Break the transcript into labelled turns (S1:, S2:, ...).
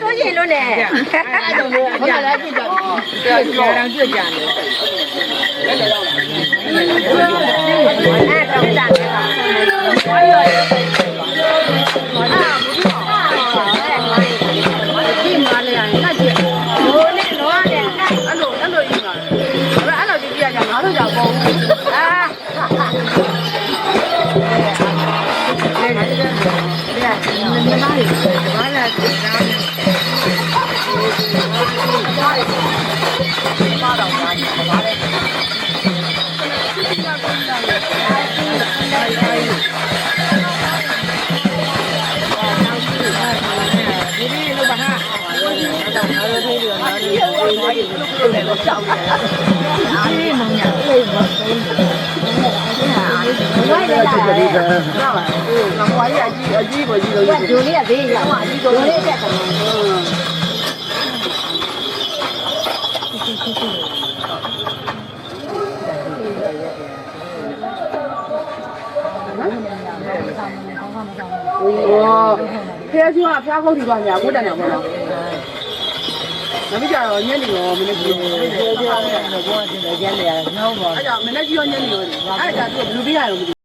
S1: ဆိုရင်လို့နဲ့
S2: အဲ့ဒါလည်းဟုတ်လားကြည့်ကြတယ်
S1: đây là bây giờ chị mình nói nói
S2: là chị ra Hãy subscribe cho kênh Ghiền Mì Gõ Để không bỏ lỡ những video hấp dẫn
S1: ဝိုင်းလာတာ
S2: ငါဟိုအကြီးအကြီးကိုကြီးလို့
S1: ဂျိုလေးကဘေးရောက်အကြီးဂျိုလေးတက်တယ်
S2: ဟိုဖះကျွန်းကဖះခုတ်ဒီပါညာဘုဒ္ဓနာပေါ့နော်နမကြတော့ညနေရောမနေ့ကြီးရောအဲ့ကြောင့်မနေ့ကြီးရောညနေရောအဲ့ဒါသူဘလူးပြရရော